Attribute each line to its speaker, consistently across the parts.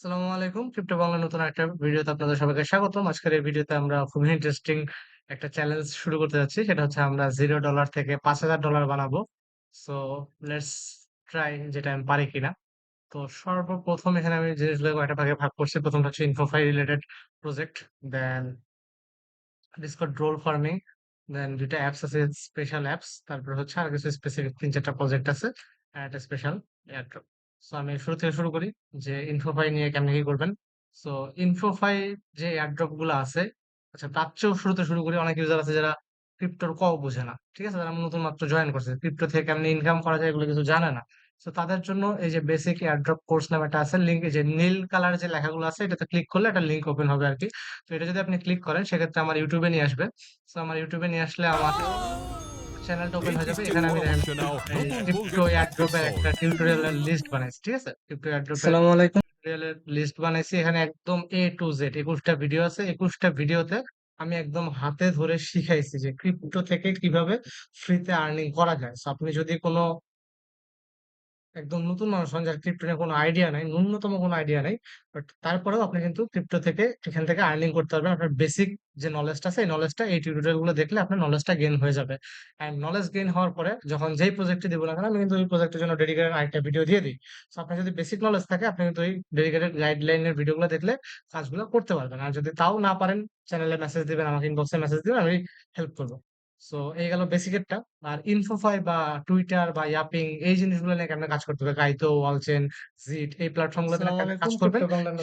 Speaker 1: আসসালামু আলাইকুম। ক্রিপ্টো বাংলার নতুন একটা ভিডিওতে আপনাদের সবাইকে স্বাগতম। আজকের এই ভিডিওতে আমরা খুবই ইন্টারেস্টিং একটা চ্যালেঞ্জ শুরু করতে যাচ্ছি। সেটা হচ্ছে আমরা জিরো ডলার থেকে পাঁচ হাজার ডলার বানাবো। সো লেটস ট্রাই যেটা আমি পারি কিনা। তো সর্বপ্রথম এখানে আমি জিনিসগুলো কয়েকটা ভাগে ভাগ করছি। প্রথমটা হচ্ছে Infofi related project then Discord role farming then দুইটা অ্যাপস আছে স্পেশাল অ্যাপস তারপর হচ্ছে আর কিছু স্পেসিফিক তিন চারটা প্রজেক্ট আছে একটা স্পেশাল সো আমি শুরু থেকে শুরু করি যে ইনফোফাই নিয়ে কেমনে কি করবেন। সো ইনফোফাই যে এয়ারড্রপগুলো আছে আচ্ছা তার চেয়েও শুরুতে শুরু করি। অনেক ইউজার আছে যারা ক্রিপ্টোর ক বোঝে না, ঠিক আছে? যারা নতুন মাত্র জয়েন করছে। ক্রিপ্টো থেকে কেমনে ইনকাম করা যায় এগুলো কিছু জানে না। তো তাদের জন্য এই যে বেসিক এয়ারড্রপ কোর্স নামে একটা আছে লিঙ্ক যে নীল কালার যে লেখাগুলো আছে, এটাতে ক্লিক করলে একটা লিঙ্ক ওপেন হবে আর কি তো এটা যদি আপনি ক্লিক করেন, সেক্ষেত্রে আমার ইউটিউবে নিয়ে আসবে। তো আমার ইউটিউবে নিয়ে আসলে আমার চ্যানেলটা ওপেন হয়ে যাবে এখানে আমি ক্রিপ্টো এয়ারড্রপের একটা টিউটোরিয়ালের লিস্ট বানাইছি ঠিক আছে? ক্রিপ্টো এয়ারড্রপের
Speaker 2: আসসালামু আলাইকুম।
Speaker 1: টিউটোরিয়ালের লিস্ট বানাইছি এখানে একদম এ টু জেড একুশটা ভিডিও আছে। একুশটা ভিডিওতে আমি একদম হাতে ধরে শিখাইছি যে ক্রিপ্টো থেকে কীভাবে ফ্রিতে আর্নিং করা যায়। আপনি যদি কোনো একদম নতুন মানুষ হন যার ক্রিপ্টো নিয়ে কোনো আইডিয়া নাই, ন্যূনতম কোনো আইডিয়া নাই বাট তারপরেও আপনি কিন্তু ক্রিপ্টো থেকে এখান থেকে আর্নিং করতে পারবেন। আপনার বেসিক যে নলেজটা এই নলেজটা এই টিউটোরিয়ালগুলো দেখলে আপনার নলেজটা গেইন হয়ে যাবে। অ্যান্ড নলেজ গেইন হওয়ার পরে যখন যেই প্রজেক্টে দিব না কেন, আমি কিন্তু ওই প্রজেক্টের জন্য ডেডিকেটেড আরেকটা ভিডিও দিয়ে দিই। তো আপনার যদি বেসিক নলেজ থাকে, আপনি কিন্তু ওই ডেডিকেটেড গাইডলাইনের ভিডিওগুলো দেখলে কাজগুলো করতে পারবেন। আর যদি তাও না পারেন চ্যানেলে মেসেজ দিবেন, আমাকে ইনবক্সে মেসেজ দিবেন, আমি হেল্প করব। সো এই গেল বেসিকেরটা আর ইনফোফাই বা টুইটার বা ইয়াপিং এই জিনিসগুলো নিয়ে কেমন কাজ করতে হবে? গাইতো ওয়ালচেন জিট এই প্ল্যাটফর্ম গুলোতে কাজ
Speaker 2: নতুন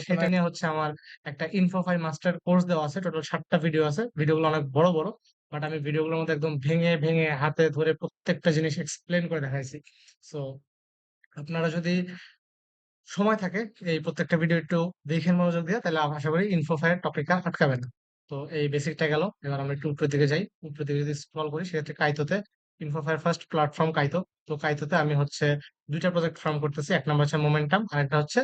Speaker 1: সেটা নিয়ে হচ্ছে আমার একটা ইনফোফাই মাস্টার কোর্স দেওয়া আছে। টোটাল সাতটা ভিডিও আছে। ভিডিওগুলো অনেক বড় বড়। বাট আমি ভিডিওগুলোর মধ্যে একদম ভেঙে ভেঙে হাতে ধরে প্রত্যেকটা জিনিস এক্সপ্লেন করে দেখাইছি। সো আপনারা যদি সময় থাকে এই প্রত্যেকটা ভিডিও একটু দেখেন মনোযোগ দিয়ে তাহলে আশা করি ইনফোফাইয়ের টপিকটা আটকাবেন না। তো এই বেসিকটা গেল। এবার আমরা একটু উপরের দিকে যাই। উপরের দিকে যদি স্ক্রল করি, সেক্ষেত্রে কাইতোতে ইনফোফাইয়ের ফার্স্ট প্ল্যাটফর্ম কাইতো। তো কাইতোতে আমি হচ্ছে দুইটা প্রজেক্ট ফর্ম করতেছি। এক নম্বর হচ্ছে মোমেন্টাম আর একটা হচ্ছে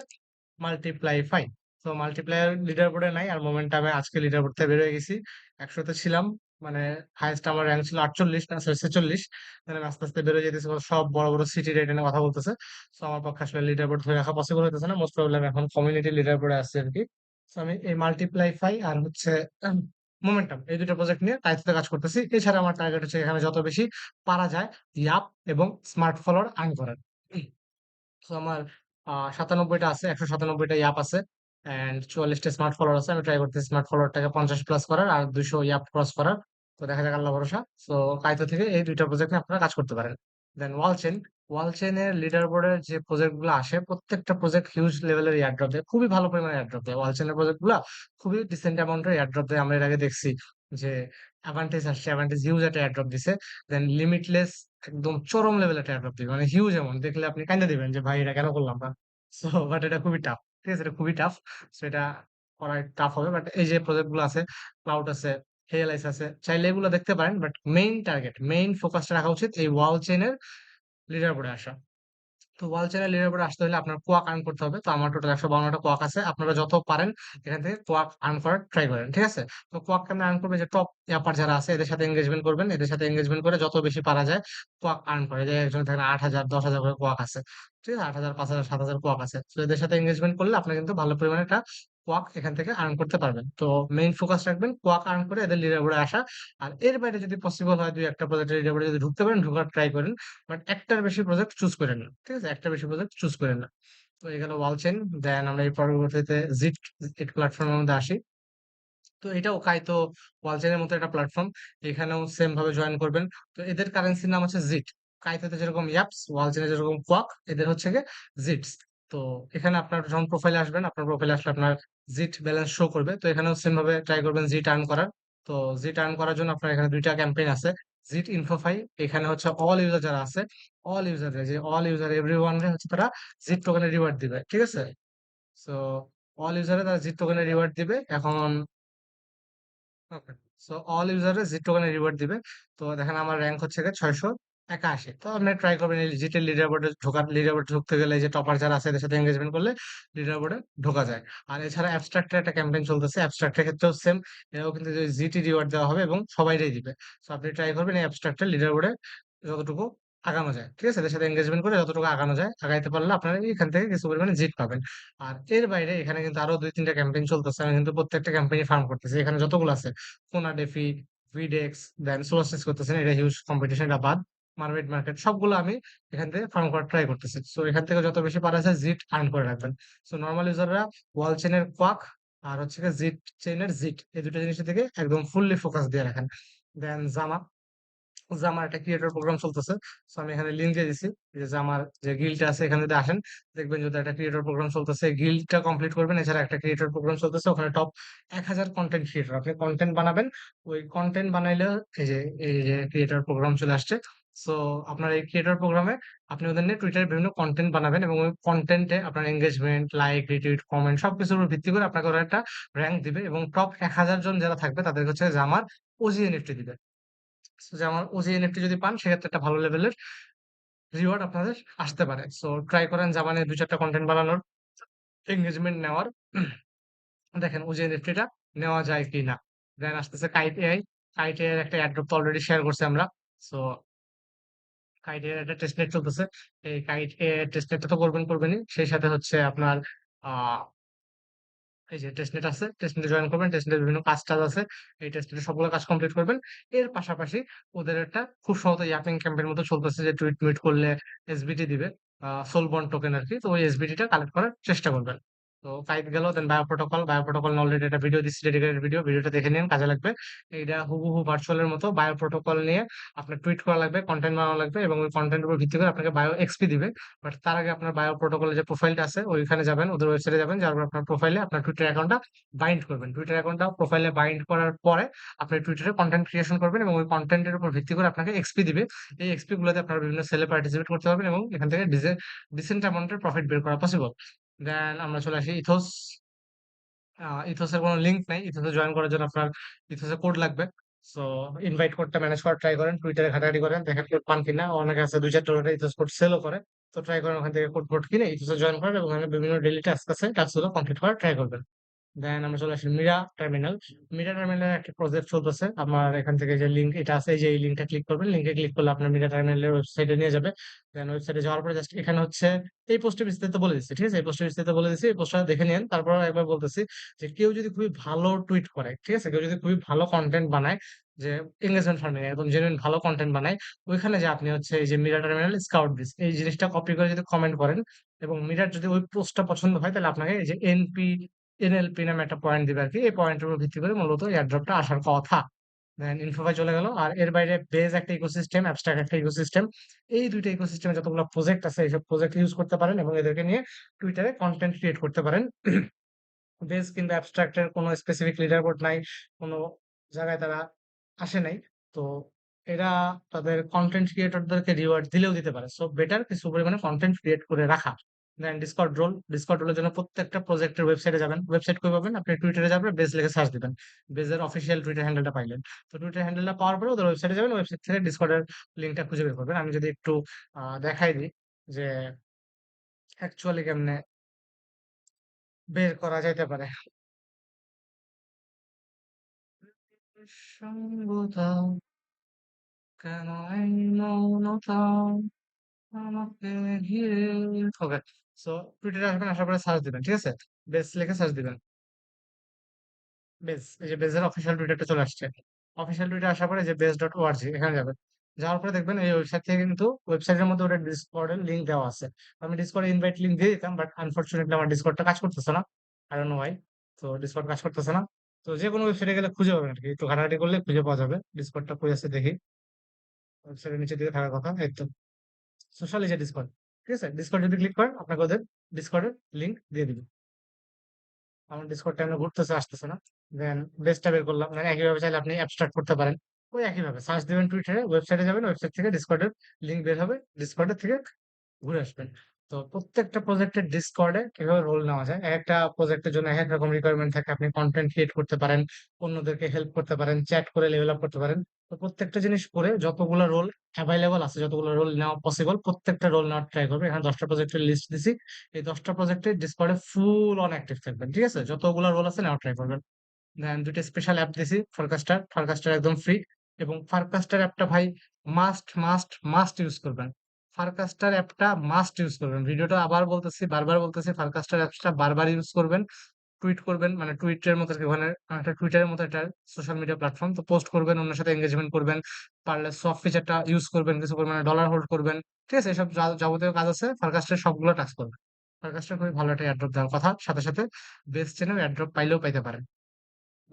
Speaker 1: মাল্টিপ্লাই ফাই তো মাল্টিপ্লায়ার লিডার বোর্ডে নাই আর মোমেন্টামে আজকে লিডার বোর্ড থেকে বের হয়ে গেছি। একশোতে ছিলাম মানে হাইয়েস্ট আমার র্যাঙ্ক ছিল আটচল্লিশ, না সরি ছেচল্লিশ। মানে আস্তে আস্তে বেরোয় যেতেছে সব বড় বড় সিটি রেট নিয়ে কথা বলতেছে। তো আমার পক্ষে আসলে লিডার বোর্ড ধরে রাখা পসিবল হতেছে না। মোস্ট প্রবলেম এখন কমিউনিটি লিডার বোর্ডে আসছে আর কি। আমি এই মাল্টিপ্লাই ফাই আর হচ্ছে মোমেন্টাম এই দুটো প্রজেক্ট নিয়ে কাইতে কাজ করতেছি। এছাড়া আমার টার্গেট হচ্ছে এখানে যত বেশি পারা যায় ইয়াপ এবং স্মার্ট ফলোয়ার আর্ন করার তো আমার সাতানব্বইটা আছে, একশো সাতানব্বইটা ইয়াপ আছে অ্যান্ড চুয়াল্লিশটা স্মার্ট ফলোয়ার আছে। আমি ট্রাই করতেছি স্মার্ট ফলোয়ারটাকে পঞ্চাশ প্লাস করার আর দুইশো ইয়াপ ক্রস করার। তো দেখা যাক আল্লাহ ভরসা। তো কাইতো থেকে এই দুইটা প্রজেক্ট নিয়ে আপনারা কাজ করতে পারেন। দেন ওয়াল চেন ওয়াল চেনের লিডার বোর্ডের যে প্রজেক্টগুলো আসে, প্রত্যেকটা প্রজেক্ট হিউজ লেভেলের এয়ারড্রপ দেয়, খুবই ভালো পরিমাণে এয়ারড্রপ দেয়। ওয়াল চেনের প্রজেক্টগুলা খুবই ডিসেন্ট অ্যামাউন্টের এয়ারড্রপ দেয়। আমরা এর আগে দেখছি যে অ্যাডভান্টেজ আসছে অ্যাডভান্টেজ হিউজ একটা এয়ারড্রপ দিছে। দেন লিমিটলেস একদম চরম লেভেল একটা এয়ারড্রপ দিবে। মানে হিউজ অ্যামাউন্ট দেখলে আপনি কাইন্দা দিবেন যে, ভাই, এটা কেন করলাম না? সো বাট এটা খুবই টাফ ঠিক আছে, এটা খুবই টাফ সো এটা করা টাফ হবে। বাট এই যে প্রজেক্টগুলো আছে ক্লাউড আছে হেলাইস আছে, চাইলে এগুলো দেখতে পারেন। বাট মেইন টার্গেট মেইন ফোকাসটা রাখা উচিত এই ওয়াল চেনের লিডার বোর্ডে আসা। তো ওয়াল চ্যানেল লিডার বোর্ডে আসতে হলে আপনার কোয়াক আর্ন করতে হবে। তো আমার টোটাল একশো বাউন্নটা কোয়াক আছে। আপনারা যত পারেন এখান থেকে কোয়াক আর্ন করার ট্রাই করেন, ঠিক আছে? তো কোয়াক কেমন আর্ন করবে? যে টপ অ্যাপার যারা আছে, এদের সাথে এঙ্গেজমেন্ট করবেন। এদের সাথে এঙ্গেজমেন্ট করে যত বেশি পারা যায় কোয়াক আর্ন করে। যে একজন দেখেন আট হাজার, দশ হাজার করে কোয়াক আছে। ঠিক আছে? আট হাজার, পাঁচ হাজার, সাত হাজার কোয়াক আছে। তো এদের সাথে এঙ্গেজমেন্ট করলে আপনি কিন্তু ভালো পরিমাণে একটা কোয়াক এখান থেকে আর্ন করতে পারবেন। তো মেইন ফোকাস রাখবেন কোয়াক আর্ন করে এদের লিডার বোর্ডে আসা। আর এর বাইরে যদি পসিবল হয় দুই একটা প্রজেক্টের লিডার বোর্ডে যদি ঢুকতে পারেন, ঢোকার ট্রাই করেন। বাট একটার বেশি প্রজেক্ট চুজ করেন না, ঠিক আছে? একটা বেশি প্রজেক্ট চুজ করেন না। তো এখানে ওয়াল চেন দেন আমরা এই পরবর্তীতে জিট জিট প্ল্যাটফর্মের মধ্যে আসি। তো এটাও কাইতো ওয়াল চেনের মতো একটা প্ল্যাটফর্ম এখানেও সেম ভাবে জয়েন করবেন। তো এদের কারেন্সির নাম হচ্ছে জিট কাইতোতে যেরকম ইয়াপস ওয়াল চেনে যেরকম কোয়াক এদের হচ্ছে গিয়ে জিটস তো এখানে আপনার যখন প্রোফাইলে আসবেন, আপনার প্রোফাইলে আসলে আপনার জিট ব্যালেন্স শো করবে। তো এখানেও সেম ভাবে ট্রাই করবেন জিট আর্ন করার। তো জিট আর্ন করার জন্য আপনার এখানে দুইটা ক্যাম্পেইন আছে। জিট ইনফোফাই এখানে হচ্ছে অল ইউজার যারা আছে অল ইউজার যে অল ইউজার এভরি ওয়ান হচ্ছে তারা জিট টোকেনের রিওয়ার্ড দিবে, ঠিক আছে? সো অল ইউজারে তারা জিট টোকেনের রিওয়ার্ড দিবে, এখন সো অল ইউজারে জিট টোকেনের রিওয়ার্ড দিবে। তো দেখেন আমার র্যাঙ্ক হচ্ছে ছয়শো। একাশি তো আপনি ট্রাই করবেন জিটের লিডার বোর্ডে ঢোকার লিডার বোর্ডে ঢুকতে গেলে যে টপার যারা আছে এদের সাথে এঙ্গেজমেন্ট করলে লিডার বোর্ডে ঢোকা যায় আর এছাড়া অ্যাবস্ট্রাক্টের একটা ক্যাম্পেইন চলতেছে অ্যাবস্ট্রাক্টের ক্ষেত্রেও সেম এরাও কিন্তু জিটি রিওয়ার্ড দেওয়া হবে এবং সবাইটাই দিবে সো আপনি ট্রাই করবেন এই অ্যাবস্ট্রাক্টের লিডার বোর্ডে যতটুকু আগানো যায়। ঠিক আছে? এদের সাথে এনগেজমেন্ট করে যতটুকু আগানো যায়, আগাইতে পারলে আপনারা এখান থেকে কিছু পরিমাণে জিট পাবেন। আর এর বাইরে এখানে কিন্তু আরও ২-৩ টা ক্যাম্পেইন চলতেছে। আমি কিন্তু প্রত্যেকটা ক্যাম্পেইন ফার্ম করতেছি। এখানে যতগুলো আছে ফোনাডেফি, ভিডেক্স, দেন সোলাসিস করতেছেন। এটা হিউজ কম্পিটিশন এটা বাদ। মার্কেট মার্কেট সবগুলো আমি এখান থেকে ফার্ম করার ট্রাই করতেছি। সো এখান থেকে যত বেশি পারা যায় জিট আর্ন করে রাখবেন। সো নরমাল ইউজাররা ওয়াল চেইনের কোয়াক আর হচ্ছে জিট চেইনের জিট এই ২ টা জিনিসের দিকে একদম ফুললি ফোকাস দিয়ে রাখেন। দেন জামা জামার একটা ক্রিয়েটর প্রোগ্রাম চলতেছে। সো আমি এখানে লিঙ্ক দিয়ে দিছি। যে জামার যে গিলটা আছে এখানে যদি আসেন, দেখবেন যদি একটা ক্রিয়েটর প্রোগ্রাম চলতেছে। গিল্ডটা কমপ্লিট করবেন। এছাড়া একটা ক্রিয়েটর প্রোগ্রাম চলতেছে। ওখানে টপ এক হাজার কন্টেন্ট ক্রিয়েটর। আপনি কন্টেন্ট বানাবেন। ওই কন্টেন্ট বানাইলে এই যে এই যে ক্রিয়েটর প্রোগ্রাম চলে আসছে। সো আপনার এই ক্রিয়েটর প্রোগ্রামে আপনি ওদের নিয়ে টুইটারে বিভিন্ন কন্টেন্ট বানাবেন এবং ওই কন্টেন্টে আপনার এঙ্গেজমেন্ট লাইক, রিটুইট, কমেন্ট সবকিছুর উপর ভিত্তি করে আপনাকে ওরা একটা র্যাঙ্ক দিবে এবং টপ ১০০০ জন যারা থাকবে তাদেরকে হচ্ছে জামার ওজি এনএফটি দিবে। জামার ওজি এনএফটি যদি পান সেক্ষেত্রে একটা ভালো লেভেলের রিওয়ার্ড আপনাদের আসতে পারে। সো ট্রাই করেন জামা নিয়ে ২-৪ টা কনটেন্ট বানানোর, এঙ্গেজমেন্ট নেওয়ার। দেখেন ওজি এনএফটিটা নেওয়া যায় কিনা। দেন আসতেছে কাইট এআই। কাইট এআই এর একটা এয়ারড্রপ তো অলরেডি শেয়ার করছি আমরা। সো কাইট এর একটা টেস্টনেট চলতেছে। এই কাইট এর টেস্টনেটটা তো করবেন, করবেনই। সেই সাথে হচ্ছে আপনার আ এই যে টেস্টনেট আছে। টেস্টনেটে জয়েন করবেন। টেস্টনেটের বিভিন্ন কাজ-টাজ আছে। এই টেস্টনেটের সবগুলো কাজ কমপ্লিট করবেন। এর পাশাপাশি ওদের একটা খুব সহজ ইয়াপিং ক্যাম্পেইন মতো চলতেছে যে টুইট-মুইট করলে এসবিটি দিবে। আ সোল বন্ড টোকেন আরকি। তো ওই এসবিটিটা কালেক্ট করার চেষ্টা করবেন। তো কাইট গেল then bio protocol. Bio protocol already একটা ভিডিও দিচ্ছি ডেডিকেটেড ভিডিও। ভিডিওটা দেখে নিন কাজে লাগবে। এইটা হুবহু ভার্চুয়াল এর মতো বায়ো প্রোটোকল নিয়ে আপনার টুইট করা লাগবে, কনটেন্ট বানানো লাগবে এবং ওই কনটেন্টের উপর ভিত্তি করে আপনাকে বায়ো এক্সপি দিবে। বাট তার আগে আপনার বায়ো প্রোটোকলের যে প্রোফাইলটা আছে ওইখানে যাবেন, ওদের ওয়েবসাইটে যাবেন। যাওয়ার পর আপনার প্রোফাইলে আপনার টুইটার অ্যাকাউন্টটা বাইন্ড করবেন। টুইটার অ্যাকাউন্টটা প্রোফাইলে বাইন্ড করার পরে আপনি টুইটারে কনটেন্ট ক্রিয়েশন করবেন এবং ওই কনটেন্টের উপর ভিত্তি করে আপনাকে এক্সপি দিবে। এই এক্সপি গুলোতে আপনারা বিভিন্ন সেলে পার্টিসিপেট করতে পারবেন এবং এখান থেকে ডিসে ডিসেন্ট অ্যামাউন্ট এর প্রফিট বের করা পসিবল। দেন আমরা চলে আসি ইথোস। ইথোসের কোন লিঙ্ক নেই ইথোস জয়েন করার জন্য আপনার ইথোসে কোড লাগবে। সো ইনভাইট কোডটা ম্যানেজ করার ট্রাই করেন। টুইটারে ঘাটাঘাটি করেন। দেখেন কোড পান কিনা। অনেকে আছে $২-৪ ইথোস কোড সেলও করে। তো ট্রাই করেন ওখান থেকে কোড কোড কিনে ইথোস জয়েন করেন এবং বিভিন্ন ডেইলি টাস্ক আছে। টাস্কগুলো কমপ্লিট করার ট্রাই করবেন। দেন আমরা চলে আসি মিরা টার্মিনাল। মিরা টার্মিনাল এর একটা প্রজেক্ট চলতেছে। আমার এখান থেকে যে লিঙ্ক এটা আছে যে এই লিঙ্কটা ক্লিক করবেন। লিঙ্কে ক্লিক করলে আপনার মিরা টার্মিনালের ওয়েবসাইটে নিয়ে যাবে। দেন ওয়েবসাইটে যাওয়ার পরে জাস্ট এখানে হচ্ছে এই পোস্টে বিস্তারিত বলে দিচ্ছি। ঠিক আছে? এই পোস্টে বিস্তারিত বলে দিচ্ছি। এই পোস্টটা দেখে নিয়েন। তারপর একবার বলতেছি যে কেউ যদি খুবই ভালো টুইট করে, ঠিক আছে? কেউ যদি খুবই ভালো কন্টেন্ট বানায় যে এনগেজমেন্ট ফার্মিং একদম জেনুইন ভালো কন্টেন্ট বানায়, ওইখানে যে আপনি হচ্ছে এই যে মিরা টার্মিনাল স্কাউট দিস এই জিনিসটা কপি করে যদি কমেন্ট করেন এবং মিরার যদি ওই পোস্টটা পছন্দ হয় তাহলে আপনাকে এই যে এনপি এনএলপি নামে একটা পয়েন্ট দিবে আরকি। এই পয়েন্টের উপর ভিত্তি করে মূলত এয়ারড্রপটা আসার কথা। দেন ইনফোফাই চলে গেল। আর এর বাইরে বেজ একটা ইকোসিস্টেম, অ্যাবস্ট্রাক্ট একটা ইকোসিস্টেম। এই ২ টা ইকোসিস্টেমে যতগুলো প্রজেক্ট আছে এইসব প্রজেক্ট ইউজ করতে পারেন এবং এদেরকে নিয়ে টুইটারে কনটেন্ট ক্রিয়েট করতে পারেন। বেজ কিংবা অ্যাবস্ট্রাক্ট এর কোন স্পেসিফিক লিডার বোর্ড নাই। কোন জায়গায় তারা আসে নাই। তো এরা তাদের কনটেন্ট ক্রিয়েটরদেরকে রিওয়ার্ড দিলেও দিতে পারে। সো বেটার কিছু পরিমাণে কনটেন্ট ক্রিয়েট করে রাখা। দেন ডিসকর্ড রোল। ডিসকর্ড রোলের জন্য প্রত্যেকটা প্রজেক্টের ওয়েবসাইটে যাবেন। ওয়েবসাইট কই পাবেন? আপনি টুইটারে যাবেন, বেজ লিখে সার্চ দিবেন। বেজের অফিসিয়াল টুইটার হ্যান্ডেলটা পাইলেন। তো টুইটার হ্যান্ডেলটা পাওয়ার পরে ওদের ওয়েবসাইটে যাবেন। ওয়েবসাইট থেকে ডিসকর্ডের লিঙ্কটা খুঁজে বের করবেন। আমি যদি একটু দেখাই দিই যে অ্যাকচুয়ালি কেমনে বের করা যাইতে পারে। সঙ্গ দাও। কেন এই মৌনতা আমাকে ঘিরে। সো টুইটারে আসবেন, আসার পরে সার্চ দিবেন। ঠিক আছে? বেজ লিখে সার্চ দিবেন। বেজ। এই যে বেজের অফিসিয়াল টুইটারটা চলে আসছে। অফিসিয়াল টুইটার আসার পরে যে বেস ডট বেজ.org এখানে যাবেন। যাওয়ার পরে দেখবেন এই ওয়েবসাইট থেকে কিন্তু ওয়েবসাইটের মধ্যে ওদের ডিসকর্ড এর লিঙ্ক দেওয়া আছে। আমি ডিসকর্ড ইনভাইট লিঙ্ক দিয়ে দিতাম। বাট আনফরচুনেটলি আমার ডিসকর্ডটা কাজ করতেছে না। I don't know why তো ডিসকর্ড কাজ করতেছে না। তো যেকোনো ওয়েবসাইটে গেলে খুঁজে পাবেন আরকি। একটু ঘাটাঘাটি করলে খুঁজে পাওয়া যাবে। ডিসকর্ডটা কই আছে দেখি। ওয়েবসাইটের নিচের দিকে থাকার কথা। তো। সোশ্যাল যে ডিসকর্ড। ঠিক আছে? ডিসকর্ড যদি ক্লিক করেন আপনাকে ওদের ডিসকর্ডের লিঙ্ক দিয়ে দিবে। আমার ডিসকর্ডটা আমরা ঘুরতেছে, আসতেছে না। দেন বেজটা বের করলাম। মানে একইভাবে চাইলে আপনি অ্যাপ স্টার্ট করতে পারেন। ওই একইভাবে সার্চ দেবেন টুইটারে, ওয়েবসাইটে যাবেন, ওয়েবসাইট থেকে ডিসকর্ডের লিঙ্ক বের হবে। ডিসকর্ডের থেকে ঘুরে আসবেন। তো প্রত্যেকটা প্রজেক্টের ডিসকর্ডে কীভাবে রোল নেওয়া যায়। একেকটা প্রজেক্টের জন্য এক এক রকম রিকোয়ারমেন্ট থাকে। আপনি কন্টেন্ট ক্রিয়েট করতে পারেন, অন্যদেরকে হেল্প করতে পারেন, চ্যাট করে লেভেল আপ করতে পারেন। তো প্রত্যেকটা জিনিস করে যতগুলা রোল এভাইলেবল আছে, যতগুলো রোল নেওয়া পসিবল প্রত্যেকটা রোল নেওয়ার ট্রাই করবে এখানে দশটা প্রজেক্টের লিস্ট দিছি। এই ১০ টা প্রজেক্টের ডিসকর্ডে ফুল অন অ্যাক্টিভ থাকবেন। ঠিক আছে? যতগুলা রোল আছে নেওয়ার ট্রাই করবেন। দেন ২ টা স্পেশাল অ্যাপ দিছি ফরকাস্টার। ফরকাস্টার একদম ফ্রি এবং ফারকাস্টার অ্যাপটা ভাই মাস্ট, মাস্ট, মাস্ট ইউজ করবেন। ফারকাস্টার অ্যাপটা মাস্ট ইউজ করবেন। ভিডিওটা আবার বলতেছি, বারবার বলতেছি ফারকাস্টার অ্যাপসটা বারবার ইউজ করবেন টুইট করবেন মানে টুইটের মতো ওখানে একটা টুইটারের মতো একটা সোশ্যাল মিডিয়া প্ল্যাটফর্ম তো পোস্ট করবেন, অন্যের সাথে এঙ্গেজমেন্ট করবেন, পারলে সফট ফিচারটা ইউজ করবেন, কিছু পরিমাণে ডলার হোল্ড করবেন, ঠিক আছে? এসব যাবতীয় কাজ আছে ফারকাস্টের সবগুলো টাস্ক করবেন। ফারকাস্টের খুবই ভালো একটা অ্যাড্রপ দেওয়ার কথা। সাথে সাথে বেস্ট চেনেও অ্যাড্রপ পাইলেও পাইতে পারেন।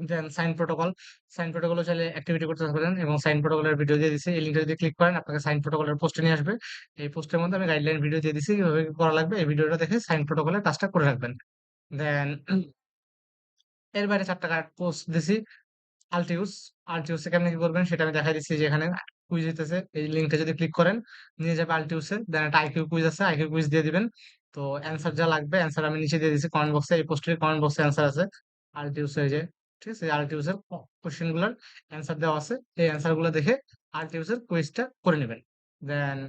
Speaker 1: Then sign protocol. Sign protocol চাইলে অ্যাক্টিভিটি করতে পারেন এবং সাইন প্রোটোকলের ভিডিও দিয়ে দিছি। এই লিঙ্কটা যদি ক্লিক করেন, আপনাকে সাইন প্রোটোকলের পোস্টে নিয়ে আসবে। এই পোস্টের মধ্যে আমি গাইডলাইন ভিডিও দিয়ে দিচ্ছি কীভাবে করা লাগবে এই ভিডিওটা দেখে সাইন প্রোটোকলের কাজটা করে রাখবেন। দেন এর বাইরে চারটা কার্ড পোস্ট দিছি আলটিউস আলটিউসে কেমনে কি করবেন সেটা আমি দেখাই দিচ্ছি যে এখানে কুইজ দিতেছে এই লিঙ্কটা যদি ক্লিক করেন, নিয়ে যাবে আলটিউসে দেন একটা আইকিউ কুইজ আছে আইকিউ কুইজ দিয়ে দিবেন। তো অ্যান্সার যা লাগবে অ্যান্সার আমি নিচে দিয়ে দিচ্ছি কমেন্ট বক্সে এই পোস্টের কমেন্ট বক্সে অ্যান্সার আছে। আলটিউসে যে ঠিক আছে? আলটিউসের কোশ্চেনগুলার অ্যান্সার দেওয়া আছে। এই অ্যান্সারগুলো দেখে আলটিউসের কুইজটা করে নেবেন। দেন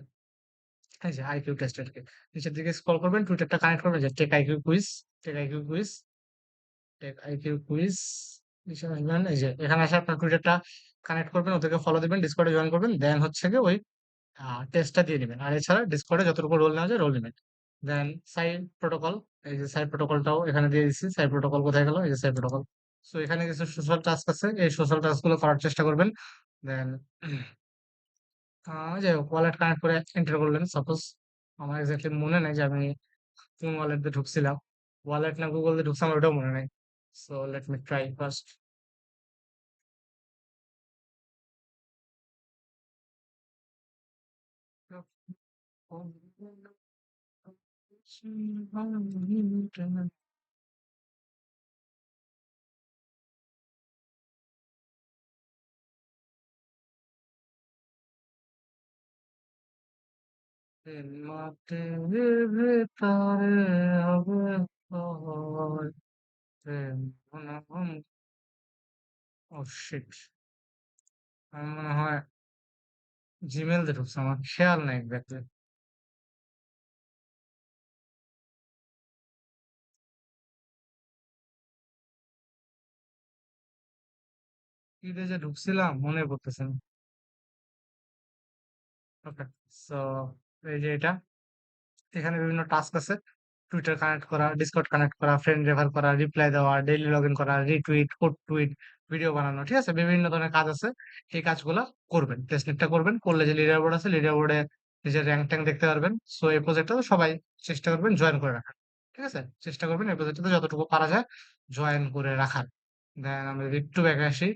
Speaker 1: এই যে আইকিউ টেস্ট আর কি নিচের দিকে স্ক্রল করবেন টুইটারটা কানেক্ট করবেন যে take IQ quiz take IQ quiz take IQ quiz নিচে আসবেন, এই যে এখানে এসে আপনার টুইটারটা কানেক্ট করবেন, ওদেরকে ফলো দিবেন ডিসকর্ডে জয়েন করবেন দেন হচ্ছে কি ওই টেস্টটা দিয়ে নেবেন। আর এছাড়া ডিসকর্ডে যতটুকু রোল নেওয়া যায় রোল নেবেন। দেন সাইড প্রোটোকল এই যে সাইড প্রোটোকলটাও এখানে দিয়ে দিচ্ছি সাইড প্রোটোকল কোথায় গেল? এই যে সাইড প্রোটোকল সো এখানে কিছু সোশ্যাল টাস্ক আছে। এই সোশ্যাল টাস্কগুলো করার চেষ্টা করবেন। দেন যাই হোক ওয়ালেট কানেক্ট করে এন্টার করলেন। সাপোজ আমার এক্স্যাক্টলি মনে নেই যে আমি কোন ওয়ালেট দিয়ে ঢুকছিলাম। ওয়ালেট না গুগল দিয়ে ঢুকছিলাম ওটাও মনে নেই। So let me try first মাটির ভেতরে হবে আমার মনে হয় জিমেল দিয়ে ঢুকছে আমার খেয়াল নাই এক্স্যাক্টলি কি দিয়ে যে ঢুকছিলাম মনে পড়তেছে না ওকে সো এই যে এটা। এখানে বিভিন্ন টাস্ক আছে। টুইটার কানেক্ট করা ডিসকর্ড কানেক্ট করা ফ্রেন্ড রেফার করা রিপ্লাই দেওয়া ডেইলি লগ ইন করা রিটুইট কোড টুইট ভিডিও বানানো, ঠিক আছে? বিভিন্ন ধরনের কাজ আছে। এই কাজগুলো করবেন। টেস্টনেটটা করবেন। করলে যে লিডার বোর্ড আছে লিডার বোর্ডে নিজের র্যাঙ্ক ট্যাঙ্ক দেখতে পারবেন। সো এই প্রজেক্টটা সবাই চেষ্টা করবেন জয়েন করে রাখার। ঠিক আছে? চেষ্টা করবেন এই প্রজেক্টটাতে যতটুকু পারা যায় জয়েন করে রাখার। দেন আমরা একটু ব্যাকে আসি।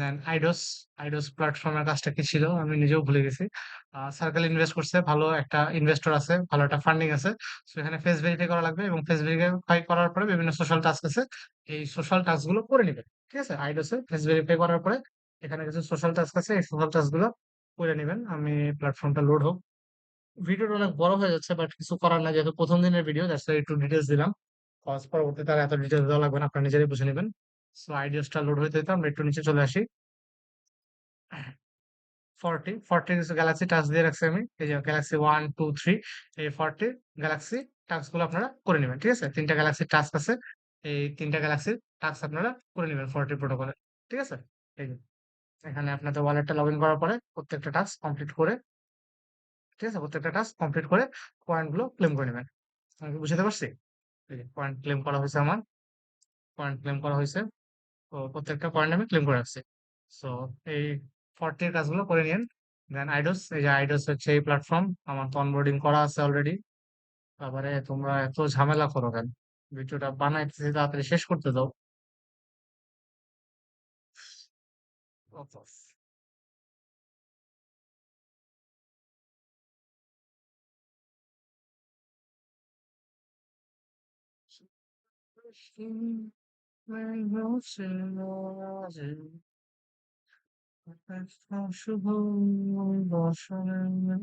Speaker 1: দেন আইডোস আইডোস প্ল্যাটফর্মের কাজটা কি ছিল? আমি নিজেও ভুলে গেছি। সার্কেল ইনভেস্ট করছে, ভালো একটা ইনভেস্টর আছে, ভালো একটা ফান্ডিং আছে। সো এখানে ফেস ভেরিফাই করা লাগবে এবং ফেস ভেরিফাই করার পরে বিভিন্ন সোশ্যাল টাস্ক আছে। এই সোশ্যাল টাস্কগুলো করে নেবেন ঠিক আছে? আইডোসে ফেস ভেরিফাই করার পরে এখানে কিছু সোশ্যাল টাস্ক আছে, এই সোশ্যাল টাস্কগুলো করে নেবেন। আমি প্ল্যাটফর্মটা লোড হোক। ভিডিওটা অনেক বড় হয়ে যাচ্ছে বাট কিছু করার না যেহেতু প্রথম দিনের ভিডিও দ্যাটস একটু ডিটেলস দিলাম। পরবর্তীতে আর এত ডিটেলস দেওয়া লাগবে না, আপনারা নিজেরাই বুঝে নেবেন। সো আইডিয়াসটা লোড হইতে হইতে আমরা একটু নিচে চলে আসি। ফর্টি ফর্টি গ্যালাক্সি টাচ দিয়ে রাখছি আমি। এই যে গ্যালাক্সি ওয়ান টু থ্রি এই ফর্টি গ্যালাক্সি টাস্কগুলো আপনারা করে নেবেন, ঠিক আছে? তিনটা গ্যালাক্সি টাস্ক আছে, এই তিনটা গ্যালাক্সির টাস্ক আপনারা করে নেবেন ফর্টি প্রোটোকলে ঠিক আছে? এই এখানে আপনাদের ওয়ালেটটা লগ ইন করার পরে প্রত্যেকটা টাস্ক কমপ্লিট করে, ঠিক আছে? প্রত্যেকটা টাস্ক কমপ্লিট করে পয়েন্টগুলো ক্লেম করে নেবেন। আমি বুঝতে পারছি? পয়েন্ট ক্লেম করা হয়েছে আমার পয়েন্ট ক্লেম করা হয়েছে। প্রত্যেকটা পয়েন্ট আমি ক্লেম করে রাখছি। সো এই ফর্টির কাজগুলো করে নিন দেন আইডোস এই যে আইডোস হচ্ছে এই প্ল্যাটফর্ম আমার তো অনবোর্ডিং করা আছে অলরেডি তারপরে তোমরা এত ঝামেলা করো কেন? ভিডিওটা বানাইতেছি, তাড়াতাড়ি শেষ করতে দাও।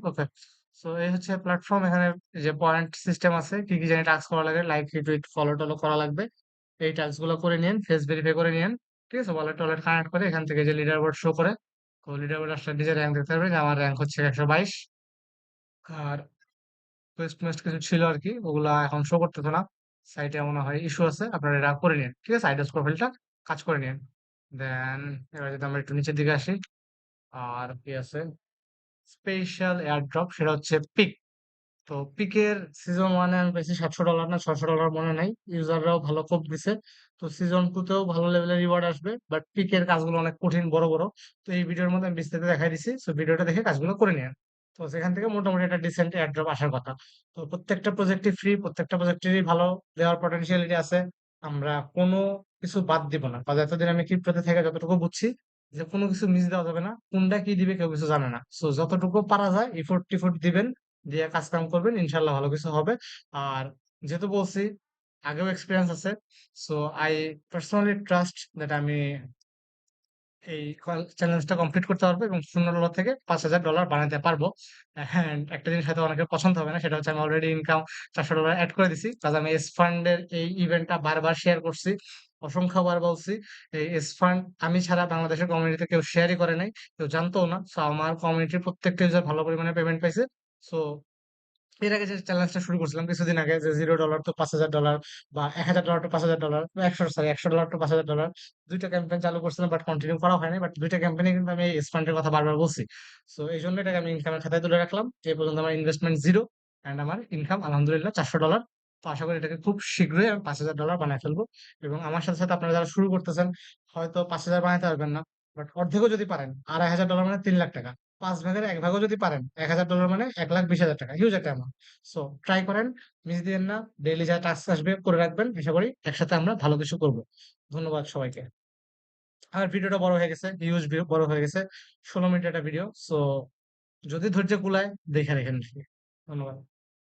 Speaker 1: ওকে সো এই হচ্ছে প্ল্যাটফর্ম এখানে যে পয়েন্ট সিস্টেম আছে, কি কি জানি করা লাগে লাইক ফলো টলো করা লাগবে। এই করে ফেস করে ঠিক কানেক্ট করে এখান থেকে যে লিডার বোর্ড শো করে, তো লিডার বোর্ড আসলে নিজের র্যাঙ্ক দেখতে পারবে যে আমার র্যাঙ্ক হচ্ছে একশো বাইশ। আর কিছু ছিল আর কি, ওগুলা এখন শো করতেছে না। সাইটে মনে হয় ইস্যু আছে, আপনারা এটা করে নিন। ঠিক আছে? আইডাস প্রোফাইলটা কাজ করে নিন। দেন এবার যদি আমরা একটু নিচের দিকে আসি, আর কি আছে? স্পেশাল এয়ারড্রপ সেটা হচ্ছে পিক তো পিকের সিজন ওয়ানে আমি পেয়েছি সাতশো ডলার না ছশো ডলার মনে নাই। ইউজাররাও ভালো কোপ দিছে। তো সিজন টু তেও ভালো লেভেলের রিওয়ার্ড আসবে বাট পিকের কাজগুলো অনেক কঠিন, বড় বড়। তো এই ভিডিওর মধ্যে আমি বিস্তারিত দেখাই দিছি। তো ভিডিওটা দেখে কাজগুলো করে নিন। তো সেখান থেকে মোটামুটি একটা ডিসেন্ট এয়ারড্রপ আসার কথা। তো প্রত্যেকটা প্রজেক্টই ফ্রি প্রত্যেকটা প্রজেক্টেরই ভালো, দেওয়ার পটেনশিয়ালিটি আছে। আমরা কোনো কিছু বাদ দিব না। বা যতদিন আমি ক্রিপ্টোতে থেকে যতটুকু বুঝছি, যে কোনো কিছু মিস দেওয়া যাবে না। কোনটা কি দিবে কেউ কিছু জানে না। সো যতটুকু পারা যায় ইফোর্ট টিফোর্ট দিবেন, দিয়ে কাজ কাম করবেন ইনশাল্লাহ ভালো কিছু হবে। আর যেহেতু বলছি, আগেও এক্সপিরিয়েন্স আছে। So I personally trust that আমি এই চ্যালেঞ্জটা কমপ্লিট করতে পারব এবং শূন্য ডলার থেকে পাঁচ হাজার ডলার বানাতে পারব। হ্যাঁ একটা জিনিস হয়তো অনেকের পছন্দ হবে না, সেটা হচ্ছে আমি অলরেডি ইনকাম চারশো ডলার অ্যাড করে দিছি। কাজ আমি এস ফান্ডের এই ইভেন্টটা বারবার শেয়ার করছি। অসংখ্যবার বলছি, এই এস ফান্ড আমি ছাড়া বাংলাদেশের কমিউনিটিতে কেউ শেয়ারই করে নাই, কেউ জানতো না। সো আমার কমিউনিটির প্রত্যেকটা ইউজার ভালো পরিমাণে পেমেন্ট পাইছে। সো এর আগে যে চ্যালেঞ্জটা শুরু করছিলাম কিছুদিন আগে যে জিরো ডলার তো পাঁচ হাজার ডলার বা এক হাজার ডলার তো পাঁচ হাজার ডলার একশো সরি একশো ডলার তো পাঁচ হাজার ডলার দুইটা ক্যাম্পেইন চালু করছিলাম বাট কন্টিনিউ করা হয়নি বাট দুইটা ক্যাম্পেইনে কিন্তু আমি এই ফান্ডের কথা বারবার বলছি। সো এই জন্য এটাকে আমি ইনকামের খাতায় তুলে রাখলাম। এই পর্যন্ত আমার ইনভেস্টমেন্ট জিরো অ্যান্ড আমার ইনকাম আলহামদুলিল্লাহ চারশো ডলার তো আশা করি এটাকে খুব শীঘ্রই আমি পাঁচ হাজার ডলার বানায় ফেলব এবং আমার সাথে সাথে আপনারা যারা শুরু করতেছেন হয়তো পাঁচ হাজার বানাতে পারবেন না। বাট অর্ধেকও যদি পারেন, আড়াই হাজার ডলার মানে তিন লাখ টাকা। পাঁচ ভাগের এক ভাগও যদি পারেন, এক হাজার ডলার মানে এক লাখ বিশ হাজার টাকা হিউজ একটা অ্যামাউন্ট সো ট্রাই করেন মিস দিন না ডেইলি যা টাস্ক আসবে করে রাখবেন, আশা করি একসাথে আমরা ভালো কিছু করব। ধন্যবাদ সবাইকে। আর ভিডিওটা বড় হয়ে গেছে হিউজ বড় হয়ে গেছে, ষোলো মিনিট একটা ভিডিও সো যদি ধৈর্য কুলায় দেখে রেখেন। ধন্যবাদ।